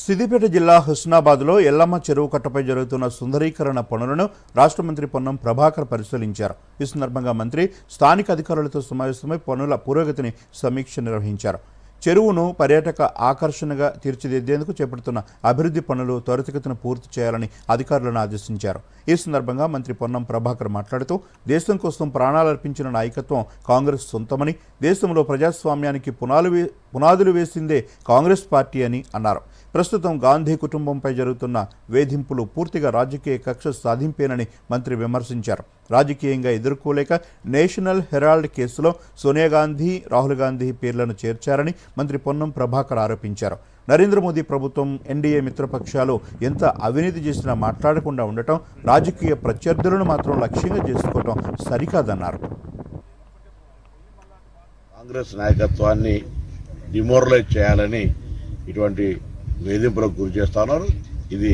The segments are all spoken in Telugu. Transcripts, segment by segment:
సిద్దిపేట జిల్లా హుస్నాబాద్లో ఎల్లమ్మ చెరువు కట్టపై జరుగుతున్న సుందరీకరణ పనులను రాష్ట్ర మంత్రి పొన్నం ప్రభాకర్ పరిశీలించారు. ఈ సందర్భంగా మంత్రి స్థానిక అధికారులతో సమావేశమై పనుల పురోగతిని సమీక్ష నిర్వహించారు. చెరువును పర్యాటక ఆకర్షణగా తీర్చిదిద్దేందుకు చేపడుతున్న అభివృద్ధి పనులు త్వరితగతిన పూర్తి చేయాలని అధికారులను ఆదేశించారు. ఈ సందర్భంగా మంత్రి పొన్నం ప్రభాకర్ మాట్లాడుతూ దేశం కోసం ప్రాణాలర్పించిన నాయకత్వం కాంగ్రెస్ సొంతమని దేశంలో ప్రజాస్వామ్యానికి పునాలు పునాదులు వేసిందే కాంగ్రెస్ పార్టీ అని అన్నారు. ప్రస్తుతం గాంధీ కుటుంబంపై జరుగుతున్న వేధింపులు పూర్తిగా రాజకీయ కక్ష సాధింపేనని మంత్రి విమర్శించారు. రాజకీయంగా ఎదుర్కోలేక నేషనల్ హెరాల్డ్ కేసులో సోనియా గాంధీ రాహుల్ గాంధీ పేర్లను చేర్చారని మంత్రి పొన్నం ప్రభాకర్ ఆరోపించారు. నరేంద్ర మోదీ ప్రభుత్వం ఎన్డీఏ మిత్రపక్షాలు ఎంత అవినీతి చేసినా మాట్లాడకుండా ఉండటం రాజకీయ ప్రత్యర్థులను మాత్రం లక్ష్యంగా చేసుకోవటం సరికాదన్నారు. కాంగ్రెస్ నాయకత్వాన్ని డిమోరలైజ్ చేయాలని ఇటువంటి వేధింపులకు గురి చేస్తున్నారు. ఇది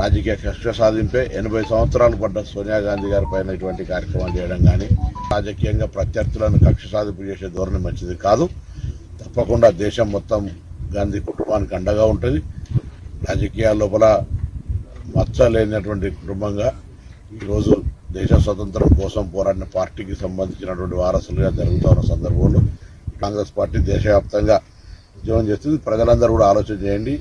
రాజకీయ కష్ట సాధింపే ఎనభై సంవత్సరాలు పడ్డ సోనియా గాంధీ గారి పైన ఇటువంటి కార్యక్రమాలు చేయడం కానీ రాజకీయంగా ప్రత్యర్థులను కక్ష సాధింపు చేసే ధోరణి మంచిది కాదు. తప్పకుండా దేశం మొత్తం గాంధీ కుటుంబానికి అండగా ఉంటుంది. రాజకీయాల లోపల మచ్చ లేనటువంటి కుటుంబంగా ఈరోజు దేశ స్వతంత్రం కోసం పోరాడిన పార్టీకి సంబంధించినటువంటి వారసులుగా జరుగుతున్న సందర్భంలో కాంగ్రెస్ పార్టీ దేశవ్యాప్తంగా ఉద్యమం చేస్తుంది. ప్రజలందరూ కూడా ఆలోచన చేయండి.